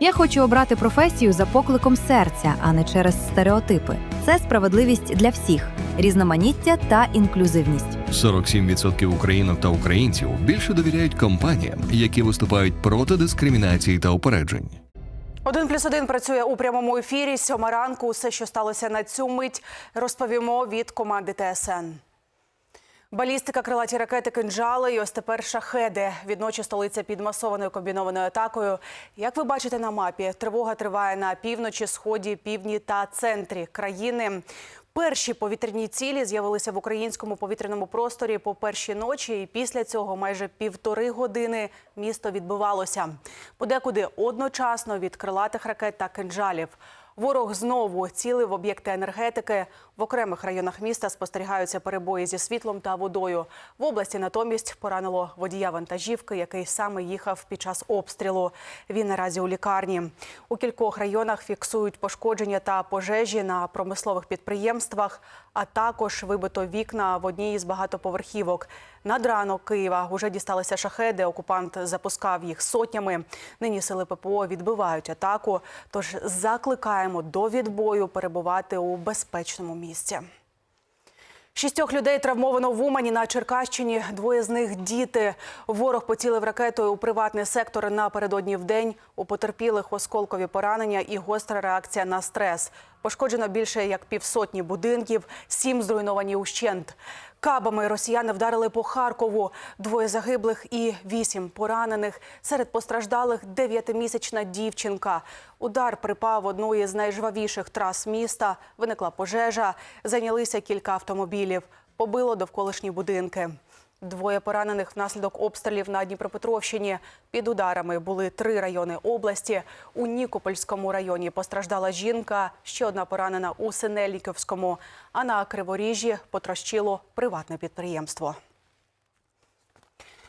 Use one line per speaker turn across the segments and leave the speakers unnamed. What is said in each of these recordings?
Я хочу обрати професію за покликом серця, а не через стереотипи. Це справедливість для всіх, різноманіття та інклюзивність.
47% українок та українців більше довіряють компаніям, які виступають проти дискримінації та упереджень.
Один плюс один працює у прямому ефірі. Сьома ранку. Усе, що сталося на цю мить, розповімо від команди ТСН. Балістика, крилаті ракети, кинджали і ось тепер шахеди. Відночі столиця під масованою комбінованою атакою. Як ви бачите на мапі, тривога триває на півночі, сході, півдні та центрі країни. Перші повітряні цілі з'явилися в українському повітряному просторі по першій ночі, і після цього майже півтори години місто відбивалося. Подекуди одночасно від крилатих ракет та кинджалів. Ворог знову цілив об'єкти енергетики. В окремих районах міста спостерігаються перебої зі світлом та водою. В області натомість поранило водія вантажівки, який саме їхав під час обстрілу. Він наразі у лікарні. У кількох районах фіксують пошкодження та пожежі на промислових підприємствах, а також вибито вікна в одній із багатоповерхівок. Над ранок Києва вже дісталися шахеди. Окупант запускав їх сотнями. Нині сили ППО відбивають атаку. Тож закликаємо до відбою перебувати у безпечному місці. Шістьох людей травмовано в Умані на Черкащині. Двоє з них діти. Ворог поцілив ракетою у приватний сектор напередодні день. У потерпілих осколкові поранення і гостра реакція на стрес. Пошкоджено більше як півсотні будинків, сім зруйновані ущент. Кабами росіяни вдарили по Харкову. Двоє загиблих і вісім поранених. Серед постраждалих дев'ятимісячна дівчинка. Удар припав в одну із найжвавіших трас міста. Виникла пожежа. Зайнялися кілька автомобілів. Побило довколишні будинки. Двоє поранених внаслідок обстрілів на Дніпропетровщині. Під ударами були три райони області. У Нікопольському районі постраждала жінка, ще одна поранена у Синельниківському. а на Криворіжжі потрощило приватне підприємство.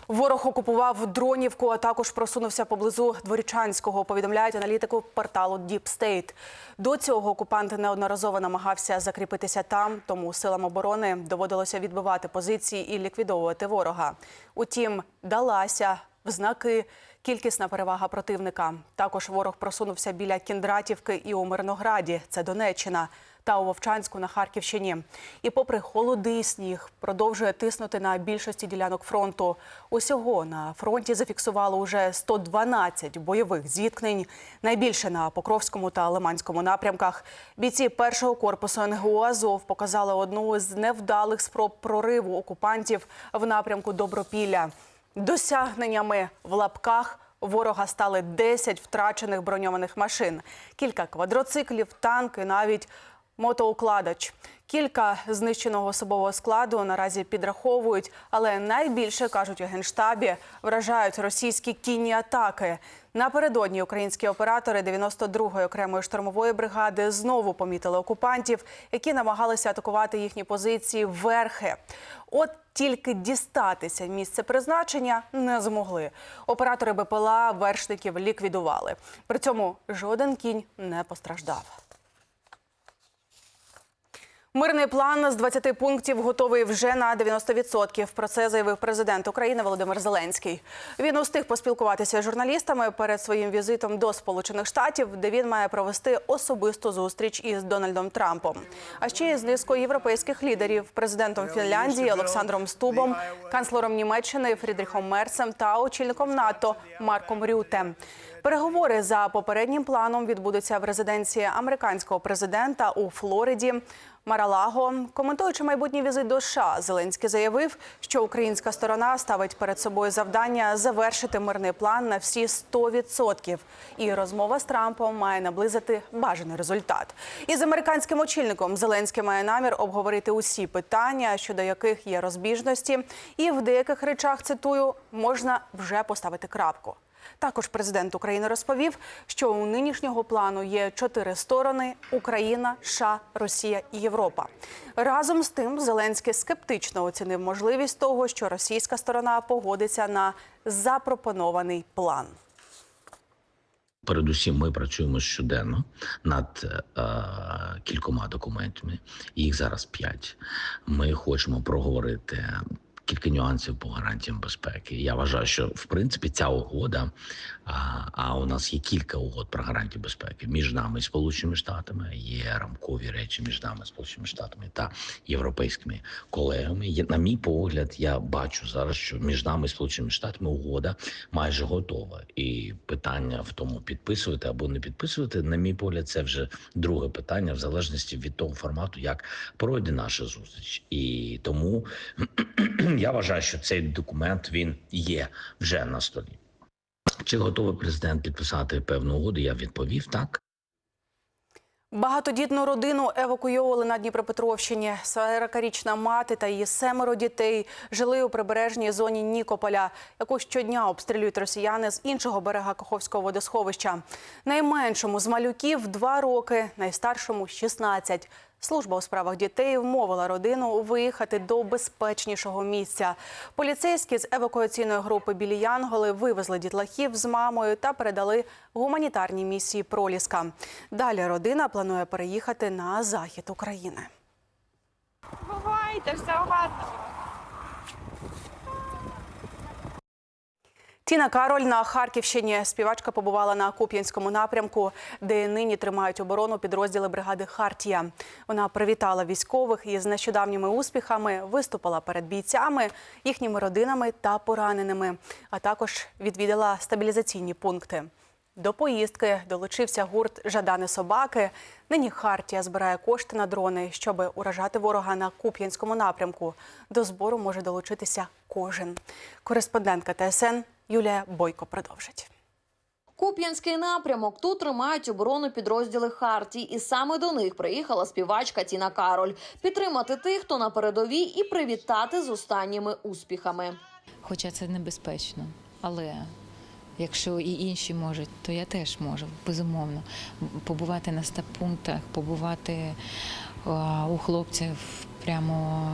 Ворог окупував Дронівку, а також просунувся поблизу Дворічанського, повідомляють аналітику порталу Deep State. До цього окупант неодноразово намагався закріпитися там, тому силам оборони доводилося відбивати позиції і ліквідовувати ворога. Утім, далася в знаки кількісна перевага противника. Також ворог просунувся біля Кіндратівки і у Мирнограді, це Донеччина та у Вовчанську на Харківщині. І попри холоди і сніг, продовжує тиснути на більшості ділянок фронту. Усього на фронті зафіксували уже 112 бойових зіткнень. Найбільше на Покровському та Лиманському напрямках. Бійці першого корпусу НГУ Азов показали одну з невдалих спроб прориву окупантів в напрямку Добропілля. Досягненнями в лапках. Ворога стали 10 втрачених броньованих машин, кілька квадроциклів, танки, навіть мотоукладач. Кілька знищеного особового складу наразі підраховують, але найбільше кажуть у генштабі вражають російські кінні атаки. Напередодні українські оператори 92-ї окремої штурмової бригади знову помітили окупантів, які намагалися атакувати їхні позиції верхи. От тільки дістатися місце призначення не змогли. Оператори БПЛА вершників ліквідували. При цьому жоден кінь не постраждав. Мирний план з 20 пунктів готовий вже на 90%. Про це заявив президент України Володимир Зеленський. Він устиг поспілкуватися з журналістами перед своїм візитом до Сполучених Штатів, де він має провести особисту зустріч із Дональдом Трампом. А ще із низкою європейських лідерів, президентом Фінляндії Олександром Стубом, канцлером Німеччини Фрідріхом Мерцем та очільником НАТО Марком Рюте. Переговори за попереднім планом відбудуться в резиденції американського президента у Флориді. Маралаго, коментуючи майбутній візит до США, Зеленський заявив, що українська сторона ставить перед собою завдання завершити мирний план на всі 100%. І розмова з Трампом має наблизити бажаний результат. Із американським очільником Зеленський має намір обговорити усі питання, щодо яких є розбіжності, і в деяких речах цитую можна вже поставити крапку. Також президент України розповів, що у нинішнього плану є чотири сторони: Україна, США, Росія і Європа. Разом з тим, Зеленський скептично оцінив можливість того, що російська сторона погодиться на запропонований план.
Передусім, ми працюємо щоденно над е, кількома документами. Їх зараз п'ять. Ми хочемо проговорити кілька нюансів по гарантіям безпеки. Я вважаю, що в принципі ця угода, а, а у нас є кілька угод про гарантії безпеки між нами і Сполученими Штатами. Є рамкові речі між нами, Сполученими Штатами та європейськими колегами. На мій погляд, я бачу зараз, що між нами і Сполученими Штатами угода майже готова. І питання в тому підписувати або не підписувати, на мій погляд, це вже друге питання, в залежності від того формату, як пройде наша зустріч. І тому я вважаю, що цей документ він є вже на столі. Чи готовий президент підписати певну угоду? Я відповів так.
Багатодітну родину евакуйовували на Дніпропетровщині. 40-річна мати та її семеро дітей жили у прибережній зоні Нікополя, яку щодня обстрілюють росіяни з іншого берега Каховського водосховища. Найменшому з малюків два роки, найстаршому 16. Служба у справах дітей вмовила родину виїхати до безпечнішого місця. Поліцейські з евакуаційної групи білі Янголи вивезли дітлахів з мамою та передали гуманітарні місії Проліска. Далі родина планує переїхати на захід України.
Бувайте, все гарно.
Тіна Кароль на Харківщині. Співачка побувала на Куп'янському напрямку, де нині тримають оборону підрозділи бригади Хартія. Вона привітала військових із нещодавніми успіхами, виступила перед бійцями, їхніми родинами та пораненими, а також відвідала стабілізаційні пункти. До поїздки долучився гурт Жадани собаки. Нині Хартія збирає кошти на дрони, щоб уражати ворога на Куп'янському напрямку. До збору може долучитися кожен. Кореспондентка ТСН Юлія Бойко продовжить.
Куп'янський напрямок тут тримають оборону підрозділи Харті, і саме до них приїхала співачка Тіна Кароль підтримати тих, хто на передовій, і привітати з останніми успіхами.
Хоча це небезпечно, але якщо і інші можуть, то я теж можу, безумовно. Побувати на стаб-пунктах, побувати у хлопців прямо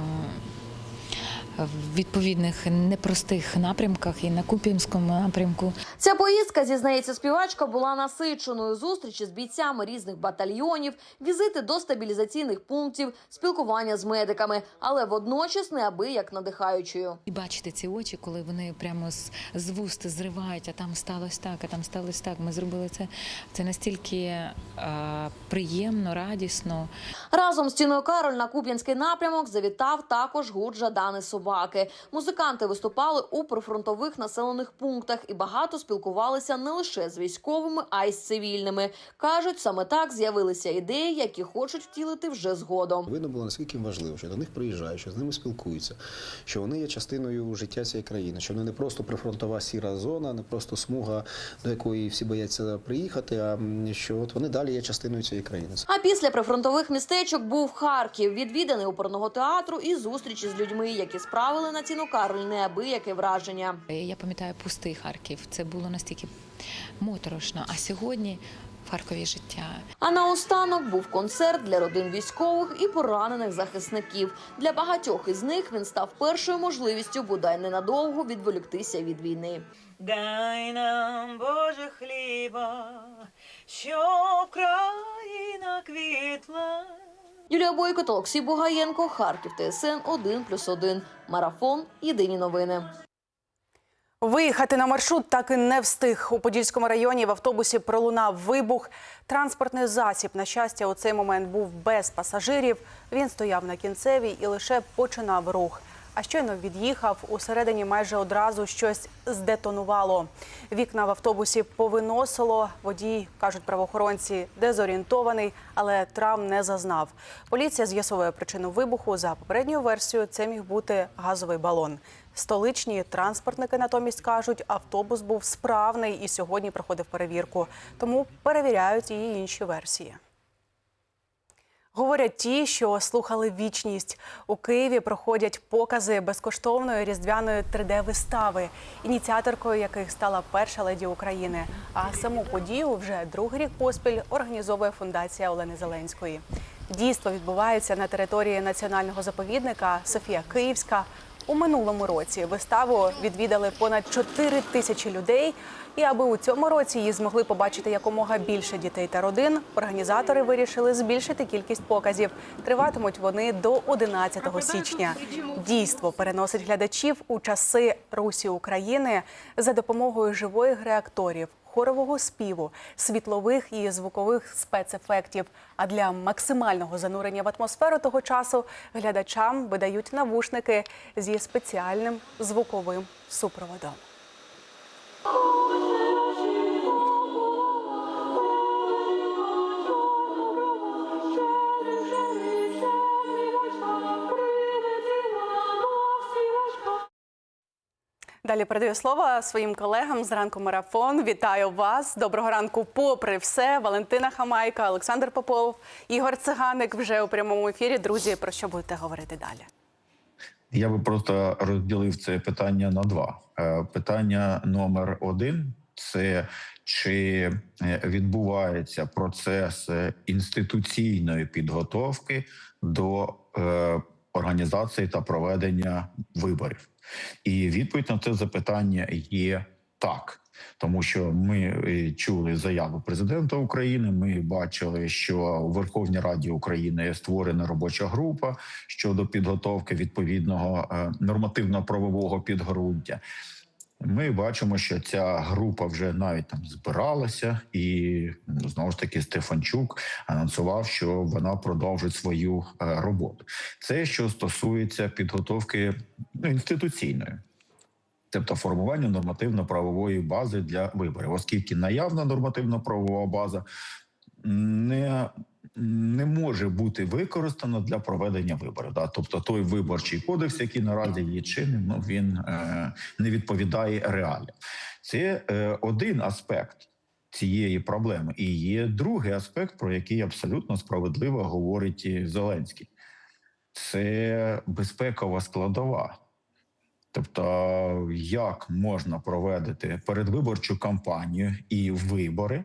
в відповідних непростих напрямках і на Куп'янському напрямку.
Ця поїздка, зізнається співачка, була насиченою зустрічі з бійцями різних батальйонів, візити до стабілізаційних пунктів, спілкування з медиками, але водночас неабияк надихаючою.
І бачити ці очі, коли вони прямо з, з вуст зривають, а там сталося так, а там сталося так. Ми зробили це. Це настільки а, приємно, радісно.
Разом з Тіною Кароль на Куп'янський напрямок завітав також гурт Жадани собаки. Музиканти виступали у прифронтових населених пунктах і багато спілкувалися не лише з військовими, а й з цивільними. кажуть, саме так з'явилися ідеї, які хочуть втілити вже згодом.
Видно було наскільки важливо, що до них приїжджають, що з ними спілкуються, що вони є частиною життя цієї країни, що вони не просто прифронтова сіра зона, не просто смуга, до якої всі бояться приїхати, а що от вони далі є частиною цієї країни.
А після прифронтових містечок був Харків, відвіданий оперного театру і зустрічі з людьми, які справили на Тіну Кароль неабияке враження.
Я пам'ятаю пустий Харків. Це було настільки моторошно. А сьогодні в Харкові життя.
А наостанок був концерт для родин військових і поранених захисників. Для багатьох із них він став першою можливістю бодай ненадовго відволіктися від війни.
Дай нам, Боже, хліба, щоб країна квітла.
Юлія Бойко та Олексій Бугаєнко, Харків, ТСН 1+,1. Марафон. Єдині новини.
Виїхати на маршрут так і не встиг. У Подільському районі в автобусі пролунав вибух. Транспортний засіб, на щастя, у цей момент був без пасажирів. Він стояв на кінцевій і лише починав рух. А щойно від'їхав, усередині майже одразу щось здетонувало. Вікна в автобусі повиносило. Водій, кажуть правоохоронці, дезорієнтований, але травм не зазнав. Поліція з'ясовує причину вибуху. За попередньою версією, це міг бути газовий балон. Столичні транспортники натомість кажуть, автобус був справний і сьогодні проходив перевірку. Тому перевіряють і інші версії. Говорять ті, що слухали вічність. У Києві проходять покази безкоштовної різдвяної 3D-вистави, ініціаторкою яких стала перша леді України. А саму подію вже другий рік поспіль організовує фундація Олени Зеленської. Дійство відбувається на території національного заповідника Софія Київська. У минулому році виставу відвідали понад 4 тисячі людей. І аби у цьому році її змогли побачити якомога більше дітей та родин, організатори вирішили збільшити кількість показів. Триватимуть вони до 11 січня. Дійство переносить глядачів у часи Русі України за допомогою живої гри акторів, хорового співу, світлових і звукових спецефектів. А для максимального занурення в атмосферу того часу глядачам видають навушники зі спеціальним звуковим супроводом. Далі передаю слово своїм колегам з ранку марафон. Вітаю вас. Доброго ранку. Попри все, Валентина Хамайка, Олександр Попов, Ігор Циганик вже у прямому ефірі. Друзі, про що будете говорити далі?
Я би просто розділив це питання на два. Е, Питання номер один це чи е, відбувається процес е, інституційної підготовки до організації та проведення виборів. І відповідь на це запитання є так. Тому що ми е, чули заяву президента України. Ми бачили, що у Верховній Раді України створена робоча група щодо підготовки відповідного е, нормативно-правового підґрунтя. Ми бачимо, що ця група вже навіть там збиралася, і знову ж таки Стефанчук анонсував, що вона продовжить свою е, роботу. Це що стосується підготовки ну, інституційної. Тобто формування нормативно-правової бази для виборів, оскільки наявна нормативно-правова база не, не може бути використана для проведення виборів. Да? Тобто той виборчий кодекс, який наразі є чинним, ну він е, не відповідає реаліям. Це е, один аспект цієї проблеми, і є другий аспект, про який абсолютно справедливо говорить Зеленський. Це безпекова складова. Тобто, як можна проводити передвиборчу кампанію і вибори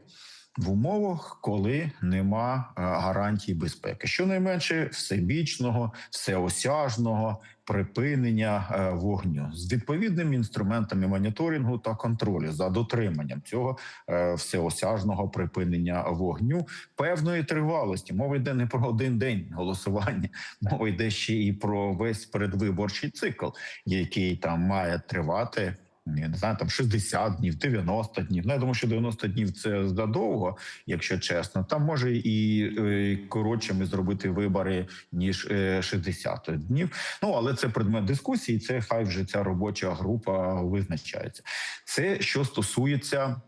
в умовах, коли нема е, гарантій безпеки, щонайменше всебічного, всеосяжного припинення е, вогню з відповідними інструментами моніторингу та контролю за дотриманням цього е, всеосяжного припинення вогню певної тривалості. Мова йде не про один день голосування, мова йде ще і про весь передвиборчий цикл, який там має тривати. Я не знаю, там 60 днів, 90 днів. Ну, я думаю, що 90 днів це задовго, якщо чесно. Там може і е, коротшими зробити вибори ніж е, 60 днів. Ну але це предмет дискусії. Це хай вже ця робоча група визначається. Це що стосується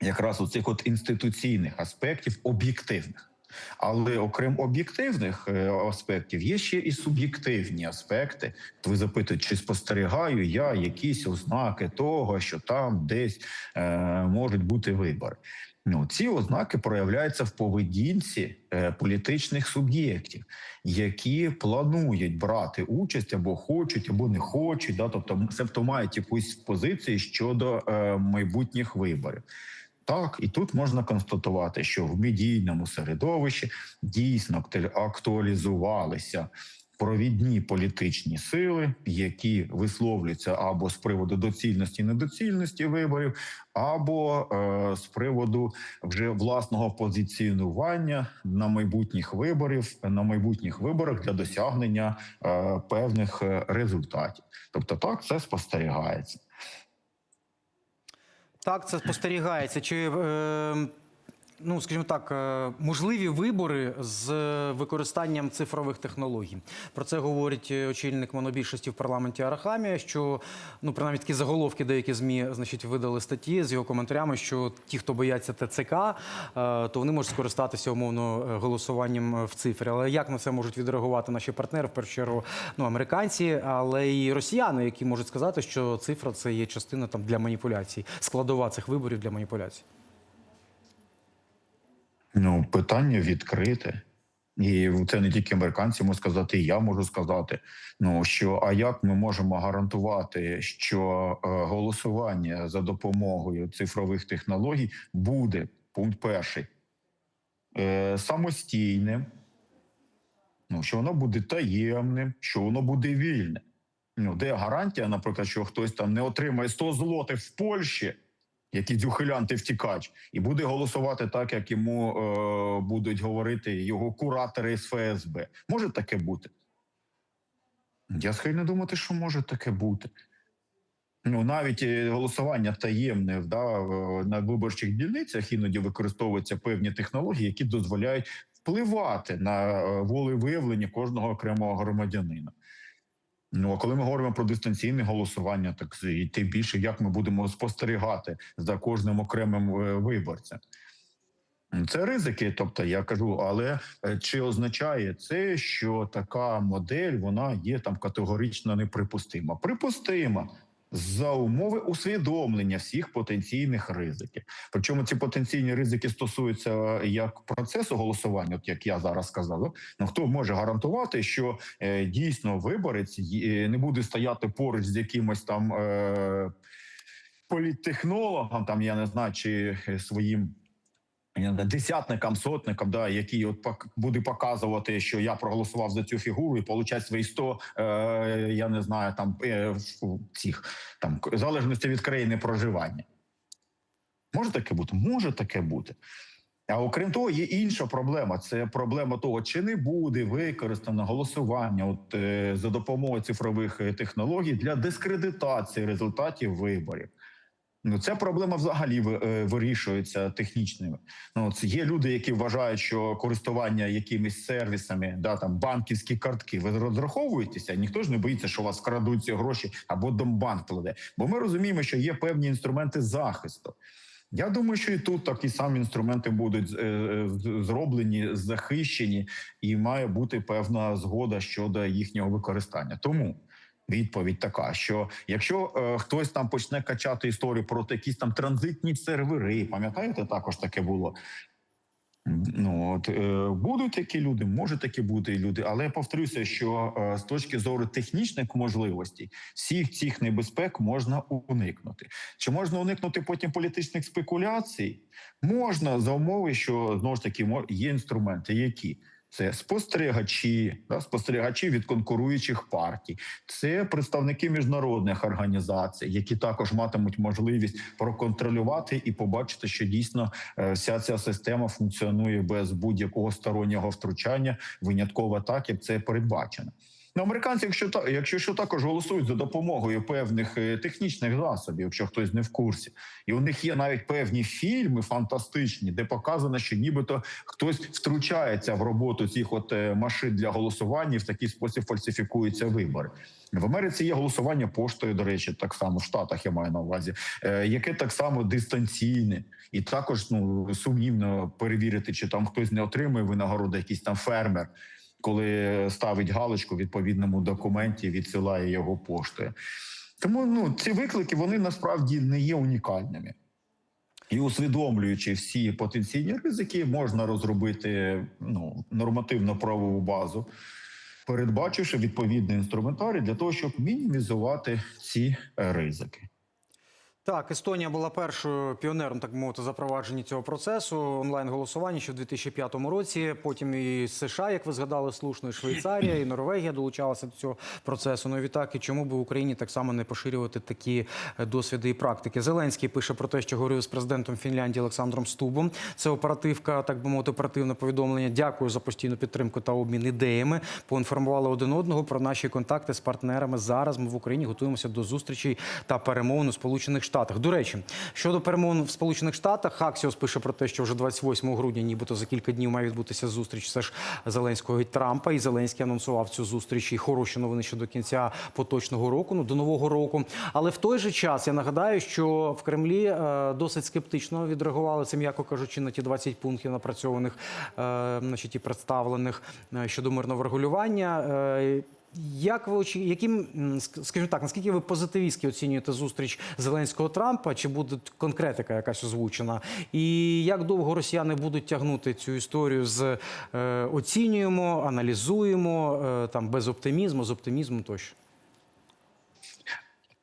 якраз оцих от інституційних аспектів об'єктивних. Але окрім об'єктивних е, аспектів, є ще і суб'єктивні аспекти. Ви запитуєте, чи спостерігаю я якісь ознаки того, що там десь е, можуть бути вибори. Ну, ці ознаки проявляються в поведінці е, політичних суб'єктів, які планують брати участь або хочуть, або не хочуть. Да, тобто, себто мають якусь позицію щодо е, майбутніх виборів. Так, і тут можна констатувати, що в медійному середовищі дійсно актуалізувалися провідні політичні сили, які висловлюються або з приводу доцільності і недоцільності виборів, або е, з приводу вже власного позиціонування на майбутніх виборів на майбутніх виборах для досягнення е, певних е, результатів. Тобто, так це спостерігається.
Так, це спостерігається. Чи е, ну, скажімо так, е, можливі вибори з використанням цифрових технологій? Про це говорить е, очільник монобільшості в парламенті Арахамія. Що ну принаймні такі заголовки, деякі змі значить видали статті з його коментарями, що ті, хто бояться ТЦК, е, то вони можуть скористатися умовно голосуванням в цифрі. Але як на це можуть відреагувати наші партнери? В першу чергу, ну американці, але і росіяни, які можуть сказати, що цифра це є частина там для маніпуляцій, складова цих виборів для маніпуляцій.
Ну, питання відкрите. І це не тільки американці можуть сказати, і я можу сказати. Ну що а як ми можемо гарантувати, що е, голосування за допомогою цифрових технологій буде пункт перший е, самостійним, ну що воно буде таємним, що воно буде вільне. Ну де гарантія, наприклад, що хтось там не отримає 100 злотих в Польщі, якийсь ухилянт втікач, і буде голосувати так, як йому е, будуть говорити його куратори з ФСБ. Може таке бути? Я схильний думати, що може таке бути. Ну, навіть е, голосування таємне да, на виборчих дільницях іноді використовуються певні технології, які дозволяють впливати на е, волевиявлення кожного окремого громадянина. Ну а коли ми говоримо про дистанційне голосування, так і тим більше як ми будемо спостерігати за кожним окремим е, виборцем. Це ризики, тобто я кажу, але е, чи означає це, що така модель вона є там категорично неприпустима? Припустима за умови усвідомлення всіх потенційних ризиків. Причому ці потенційні ризики стосуються е, як процесу голосування, от як я зараз сказав. Ну хто може гарантувати, що е, дійсно виборець е, не буде стояти поруч з якимось там е, політтехнологом, там я не знаю, чи е, своїм. Десятникам, сотникам, да, який от буде показувати, що я проголосував за цю фігуру і получать свої 100, е, я не знаю, там е, цих там в залежності від країни проживання. Може таке бути? Може таке бути. А окрім того, є інша проблема. Це проблема того, чи не буде використано голосування от, е, за допомогою цифрових е, технологій для дискредитації результатів виборів. Ну, ця проблема взагалі е, вирішується технічними. Ну, це є люди, які вважають, що користування якимись сервісами, да там банківські картки, ви розраховуєтеся. Ніхто ж не боїться, що вас вкрадуть ці гроші або домбанк кладе. Бо ми розуміємо, що є певні інструменти захисту. Я думаю, що і тут такі самі інструменти будуть е, е, зроблені, захищені, і має бути певна згода щодо їхнього використання. Тому відповідь така: що якщо е, хтось там почне качати історію про якісь там транзитні сервери, пам'ятаєте, також таке було. Ну от е, будуть такі люди, може такі бути люди, але я повторюся, що е, з точки зору технічних можливостей всіх цих небезпек можна уникнути. Чи можна уникнути потім політичних спекуляцій? Можна за умови, що знову ж таки є інструменти, які це спостерігачі, да, спостерігачі від конкуруючих партій, це представники міжнародних організацій, які також матимуть можливість проконтролювати і побачити, що дійсно е, вся ця система функціонує без будь-якого стороннього втручання, винятково так, як це передбачено. Ну, американці, якщо та якщо що також голосують за допомогою певних е, технічних засобів, якщо хтось не в курсі, і у них є навіть певні фільми фантастичні, де показано, що нібито хтось втручається в роботу цих от е, машин для голосування, і в такий спосіб фальсифікуються вибори. В Америці є голосування поштою, до речі, так само в Штатах я маю на увазі, е, яке так само дистанційне, і також ну сумнівно перевірити, чи там хтось не отримує винагороди, якийсь там фермер коли ставить галочку в відповідному документі, відсилає його поштою. Тому ну ці виклики вони насправді не є унікальними. І усвідомлюючи всі потенційні ризики, можна розробити ну, нормативно-правову базу, передбачивши відповідний інструментарій для того, щоб мінімізувати ці ризики.
Так, Естонія була першою піонером, так мовити, запровадженні цього процесу онлайн голосування ще в 2005 році. Потім і США, як ви згадали, слушно, і Швейцарія, і Норвегія долучалися до цього процесу. Ну і відтак, і чому б Україні так само не поширювати такі е, досвіди і практики? Зеленський пише про те, що говорив з президентом Фінляндії Олександром Стубом. Це оперативка, так би мовити, оперативне повідомлення. Дякую за постійну підтримку та обмін ідеями. Поінформували один одного про наші контакти з партнерами. Зараз ми в Україні готуємося до зустрічей та перемовин у Сполучених Штатах. До речі, щодо перемовин в Сполучених Штатах, Хаксіос пише про те, що вже 28 грудня, нібито за кілька днів, має відбутися зустріч все ж Зеленського і Трампа. І Зеленський анонсував цю зустріч і хороші новини щодо кінця поточного року, ну до нового року. Але в той же час я нагадаю, що в Кремлі е, досить скептично відреагували це, м'яко кажучи, на ті 20 пунктів напрацьованих, е, значить, і представлених е, щодо мирного врегулювання. Е, як ви яким, скажімо так, наскільки ви позитивістськи оцінюєте зустріч Зеленського Трампа? Чи буде конкретика якась озвучена? І як довго росіяни будуть тягнути цю історію з е, оцінюємо, аналізуємо е, там без оптимізму, з оптимізмом тощо?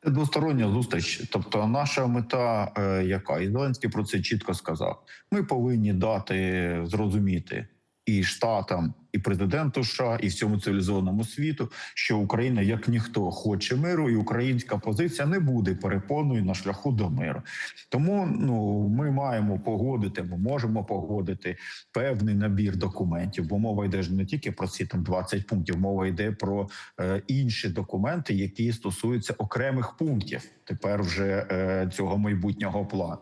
Це двостороння зустріч. Тобто, наша мета, е, яка і Зеленський про це чітко сказав: ми повинні дати зрозуміти і штатам, і президенту США, і всьому цивілізованому світу, що Україна, як ніхто, хоче миру, і українська позиція не буде перепоною на шляху до миру. Тому ну ми маємо погодити, ми можемо погодити певний набір документів, бо мова йде ж не тільки про ці там 20 пунктів, мова йде про е, інші документи, які стосуються окремих пунктів. Тепер вже е, цього майбутнього плану.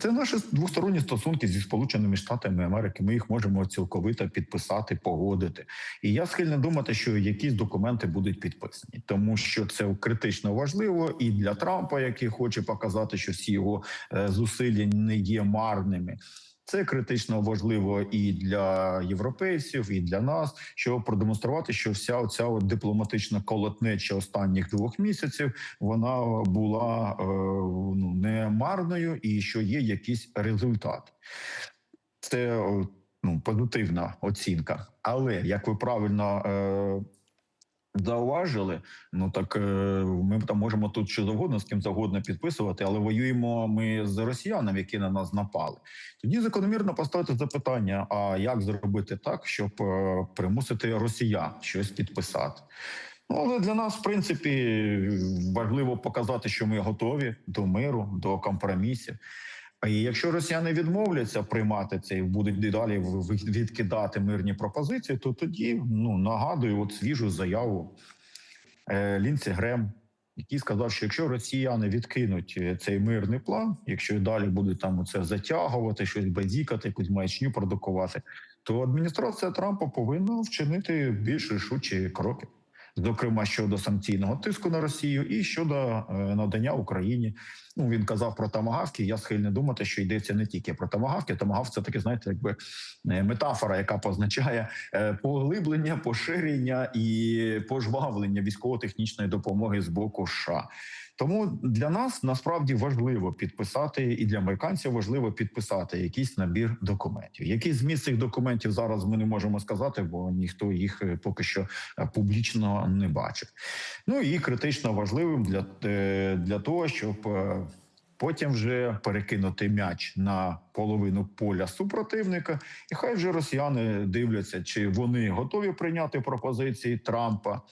Це наші двосторонні стосунки зі Сполученими Штатами Америки. Ми їх можемо цілковито підписати, погодити. І я схильний думати, що якісь документи будуть підписані, тому що це критично важливо і для Трампа, який хоче показати, що всі його е, зусилля не є марними. Це критично важливо і для європейців, і для нас, щоб продемонструвати, що вся оця дипломатична колотнеча останніх двох місяців вона була е, ну, не марною, і що є якийсь результат. Це ну, позитивна оцінка. Але як ви правильно е, зауважили, ну так е, ми там можемо тут що завгодно з ким завгодно підписувати, але воюємо ми з росіянами, які на нас напали. Тоді закономірно поставити запитання: а як зробити так, щоб е, примусити росіян щось підписати? Ну, але для нас, в принципі, важливо показати, що ми готові до миру, до компромісів. І якщо росіяни відмовляться приймати це і будуть далі відкидати мирні пропозиції, то тоді ну нагадую от свіжу заяву е, Лінці Грем, який сказав, що якщо росіяни відкинуть е, цей мирний план, якщо і далі будуть там це затягувати, щось базікати, якусь маячню продукувати, то адміністрація Трампа повинна вчинити більш рішучі кроки. Зокрема, щодо санкційного тиску на Росію і щодо е, надання Україні. Ну він казав про тамагавки. Я схильний думати, що йдеться не тільки про тамагавки. Тамагавк – це таке, знаєте, якби е, метафора, яка позначає е, поглиблення, поширення і пожвавлення військово-технічної допомоги з боку США. Тому для нас насправді важливо підписати, і для американців важливо підписати якийсь набір документів. Який зміст цих документів зараз ми не можемо сказати, бо ніхто їх е, поки що публічно не бачив. Ну і критично важливим для, для того, щоб потім вже перекинути м'яч на половину поля супротивника, і хай вже росіяни дивляться, чи вони готові прийняти пропозиції Трампа.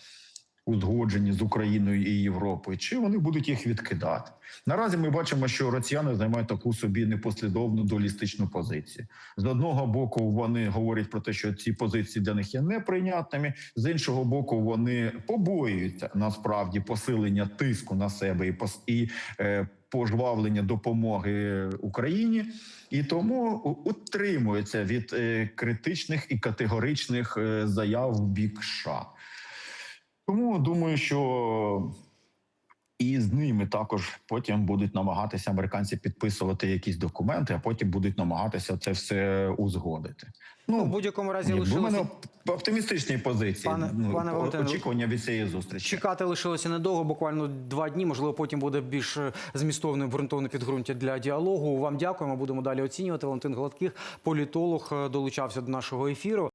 Узгоджені з Україною і Європою, чи вони будуть їх відкидати наразі? Ми бачимо, що росіяни займають таку собі непослідовну дуалістичну позицію. З одного боку, вони говорять про те, що ці позиції для них є неприйнятними. З іншого боку, вони побоюються насправді посилення тиску на себе і пос- і е, пожвавлення допомоги Україні, і тому утримується від е, критичних і категоричних е, заяв в бік США. Тому думаю, що і з ними також потім будуть намагатися американці підписувати якісь документи, а потім будуть намагатися це все узгодити.
Ну, в будь-якому разі
якби в мене оптимістичні позиції.
Пане-
ну,
пане Валентине,
очікування від цієї зустрічі.
чекати лишилося недовго, буквально два дні. Можливо, потім буде більш е, змістовне обґрунтоване підґрунтя для діалогу. Вам дякуємо. Будемо далі оцінювати. Валентин Гладких, політолог, е, долучався до нашого ефіру.